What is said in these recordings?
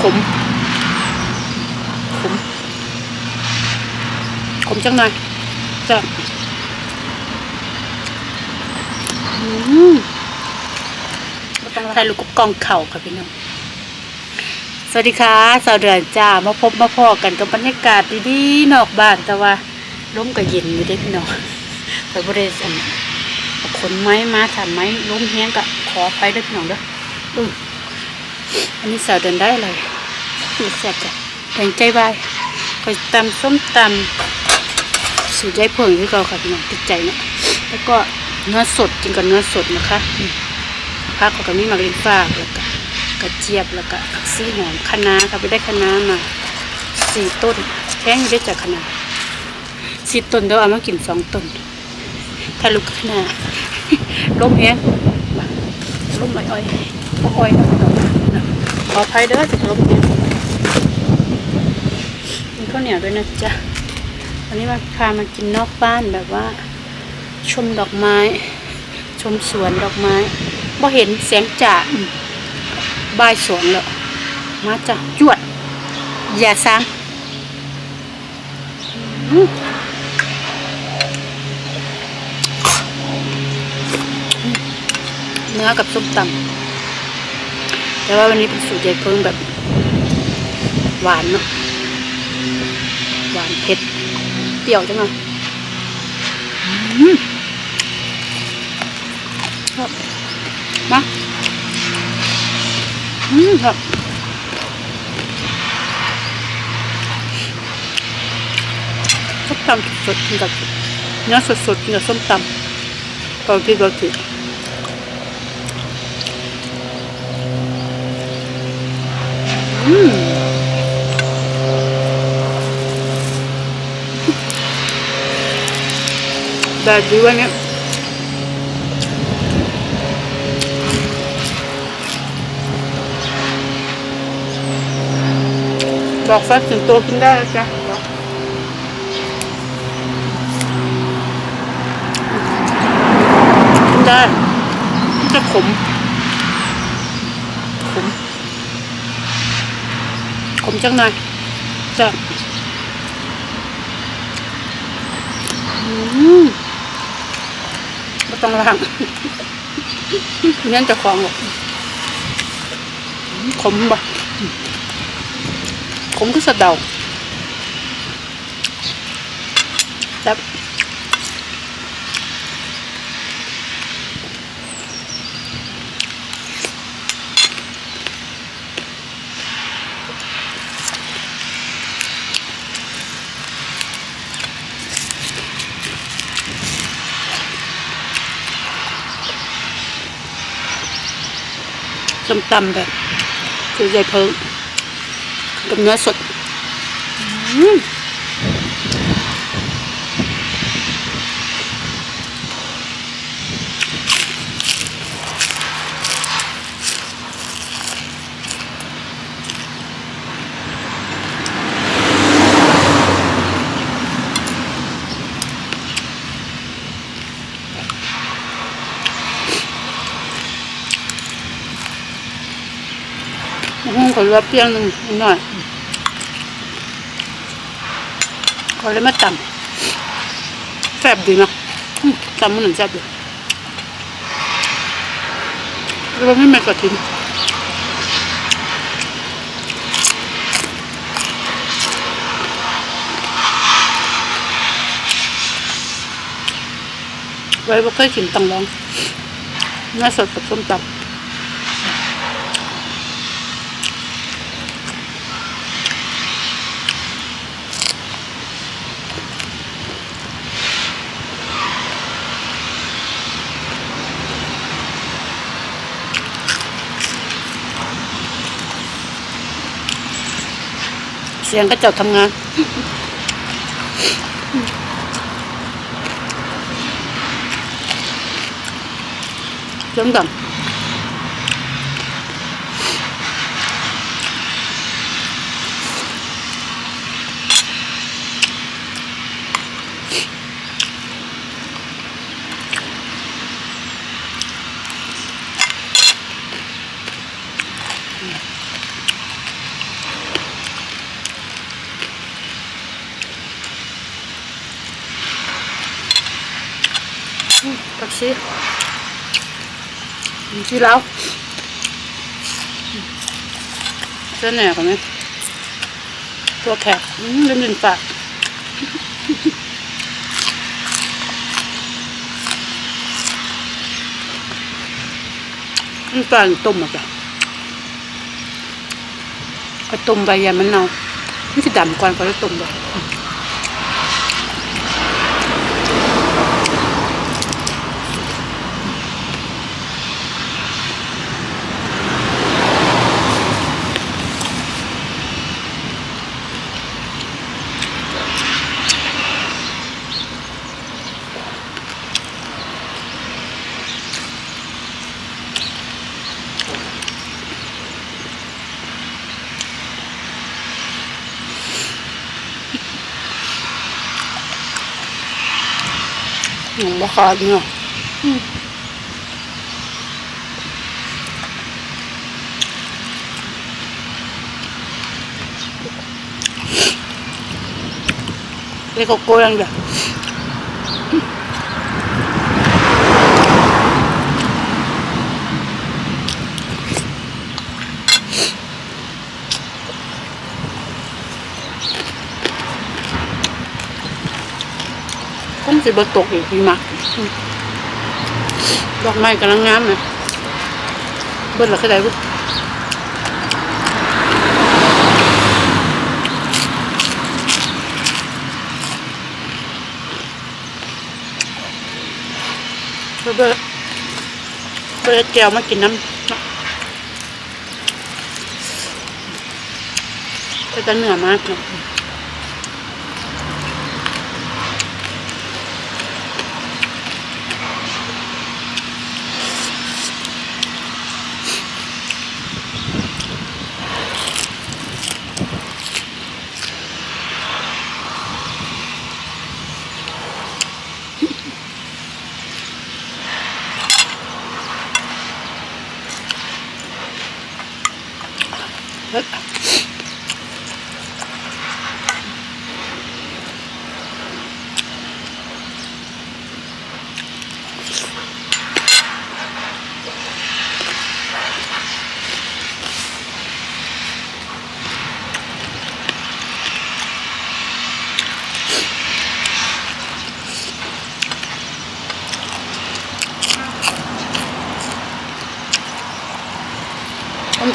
ขม ขม ขมจังหน่อยจ้ะอืมถ่ายลูกกับกล้องเข่าค่ะพี่น้อง สวัสดีค่ะสาวเดือนจ้า มาพบมาพอกันกับบรรยากาศดีๆ นอกบ้านแต่ว่าล้มก็เย็นอยู่ได้อพี่น้องแต่บริษัทเอาขนไม้มาถามไม้ล้มแห้งก็ขอไปด้วยพี่น้องเด้ออืออันนี้สาวเดินได้อะไรนี่แซ่บจ้ะแรงใจบายคอยตำส้มตำสูตรใจเพิ่งที่เราค่ะพี่น้องติดใจเนาะแล้วก็เนื้อสดกินกับเนื้อสดนะคะอืมผักเขาก็มีมากลิ้นฟ้าแล้วก็กระเจี๊ยบแล้วก็ผักซีหอมคะน้าค่ะไปได้คะน้ามาสี่ต้นแข้งได้จากคะน้าสี่ต้นเดี๋ยวเอามากินสองต้นถ้าลูกคะน้าล้มแห้งล้มอ้อยอ้อยๆนะพี่น้องนะขออภัยเด้อจะล้มแห้ง ข้าวเหนียวด้วยนะจ๊ะวันนี้มาพามากินนอกบ้านแบบว่า ชมดอกไม้ ชมสวนดอกไม้บ่เห็นแสงจ่าบายสวนเลยมาจ้ะจวด อย่าซ้างเนื้อกับส้มตำแต่ว่าวันนี้เป็นสูตรใหญ่เพิ่งแบบหวานเนาะ ผ็ดเปรี้ยวจังเลยอืมครับมาอืมครับส้มตำสดๆกินกับเนื้อสดๆกินกับส้มตำก็ที่ก็คืออืม แต่ดีวันนี้บอกฟัดถึงโตัวกินได้จ้ะกินได้มันจะขมขมขมจังหน่อยจ้ะอืมไม่ ต้องล่างงั้นจะคลองหรอกขมบ่ขมก็สะเดาแล้ว ส้มตำแบบคือใหญ่เพิ่งกับเนื้อสด อืม ห้อเพียงหนึ่งหน่อยขอเลยมาตำแซ่บดีนะตำมันหนึ่งแซ่บดีแล้วไม่แม่กระถิ่นไว้บ่เคยกินตังลองเนื้อสดกับส้มตำ เสียงก็เจ้าทำงานเสี ยงดังสิที่แล้วเส้นแหนกไหมตัวแขกอืมลืมลืมปากมันปลาต้มอะจ้ะเอาต้มใบยามันเนาไมันจะดำกว่าก็แล้วต้มไปหนูบ่ ขาดเนาะเล็กโก้ยังเดียวคง สิบตกอีกพี่มักดอกไม้กำลังงามนะเบิ้ลละแค่ไหนบุเบิ้ลเบิ้ลเบิ้ลแก้วมากินน้ำแต่จะเหนื่อยมากเนา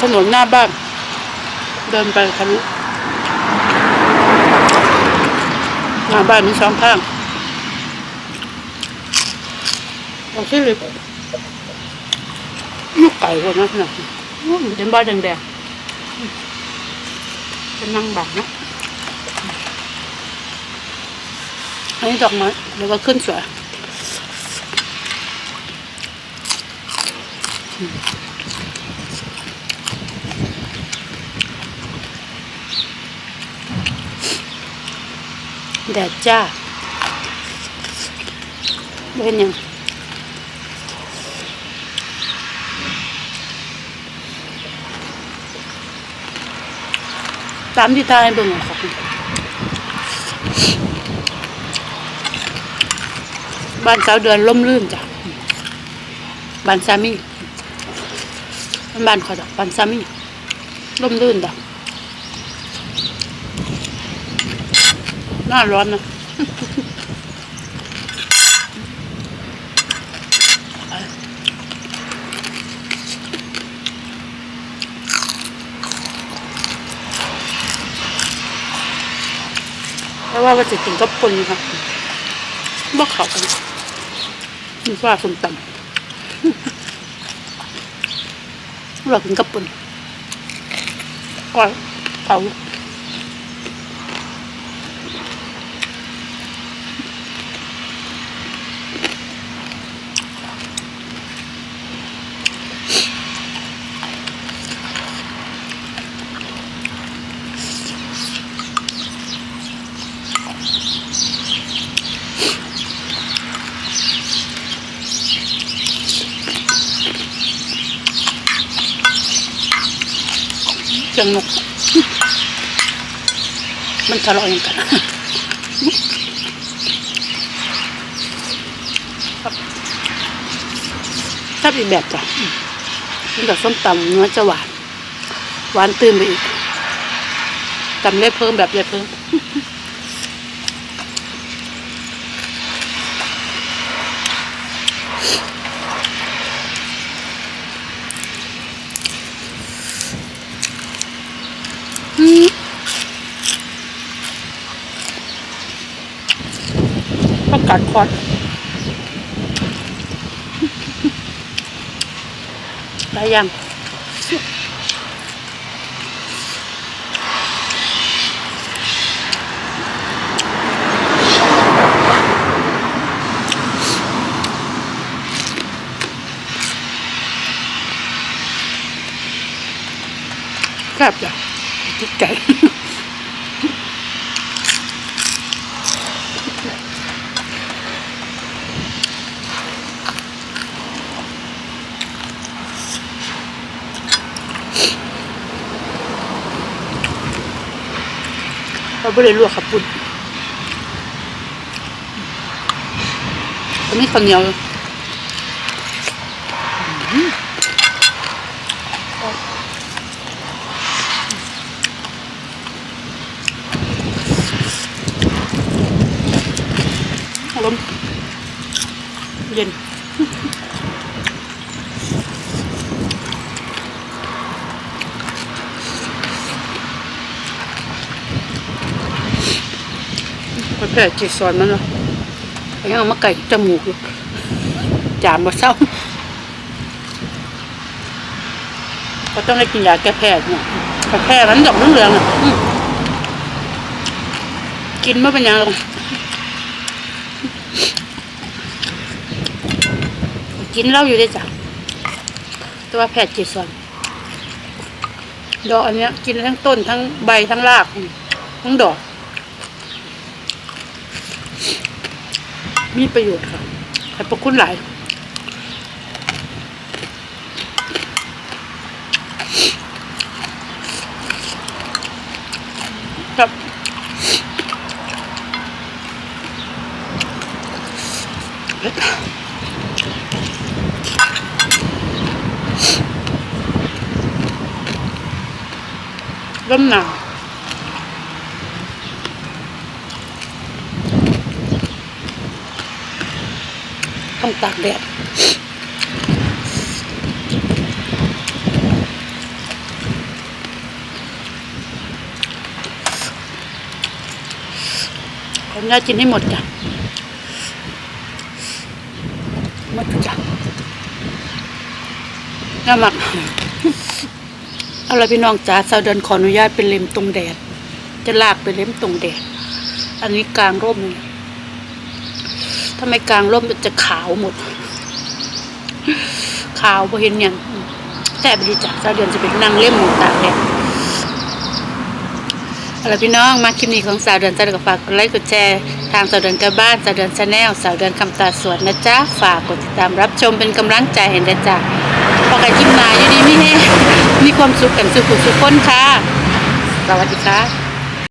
ถนนหน้าบ้าน เดินไปทะลุหน้าบ้านมีสองข้างเอาสิเลยลูกไก่คนนะพี่น้องอู้หูเดินบ้านแดงๆเป็นนั่งบางนะอันนี้ดอกไม้แล้วก็ขึ้นสวย แดดจ้าเป็นยังตามที่ทายให้เบิ่งอะครับบ้านสาวเดือนล่มลื่นจ้ะบ้านสามีบ้านเขาดอกบ้านสามีล่มลื่นจ้ะ หน้าร้อนนะเพราะว่าว่าจะกินกับปนครับบ่เขากันมีว่าสมตำเรากินกับปนก้อยเผา สียงนก มันทะเลาะกันครับอีกแบบจ้ะอืมนี่กับส้มตำเนื้อจะหวาน หวานตื่นไปอีกตำเล็บเพิ่มแบบเล็บเพิ่ม อืมต้ องกัดคอดได้ยังครับจ้ะจิตใจ เราไม่ได้ลวกขับปุ่นตอนนี้ข้าวเหนียวอื้อหืออารมณ์เย็น ประเภทจีซอนมันเนาะยังเอามาไก่จมูกอยู่จามมาเศร้าก็ต้องได้กินยาแก้แพ้เนี่ยแก้แพ้มันดอกเหลืองๆอะกินไม่เป็นยังหรอกกินเหล้าอยู่ด้จ้ะตัวแพทย์จีซอนดอกอันเนี้ย กินทั้งต้นทั้งใบทั้งรากทั้งดอก มีประโยชน์ค่ะขอบคุณหลายครับเผ็ดเริ่มหนาว ต้องตากแดดขออนุญาตกินให้หมดจ้ะหมดจ้ะน่ามักเอาละพี่น้องจ๋าสาวเดินขออนุญาตเป็นเล็มตรงแดด จะลากไปเล็มตรงแดด อันนี้กลางร่มเลย ถ้าไม่กลางร่มมันจะขาวหมด ขาวพอเห็นอย่างอืมแต่บริจาคสาวเดือนจะเป็นนางเล่มหมูตากแดดเอาละพี่น้องมาคลิปนี้ของสาวเดือนจะก็ฝากกดไลค์กดแชร์ทางสาวเดือนกับบ้านสาวเดือนชาแนลสาวเดือนคำตาสวนนะจ๊ะฝากกดติดตามรับชมเป็นกำลังใจให้นะจ๊ะพอกันคลิปหน้าอยู่ดีไม่แห้มีความสุขกันสุขสุขคนค่ะ สวัสดีค่ะ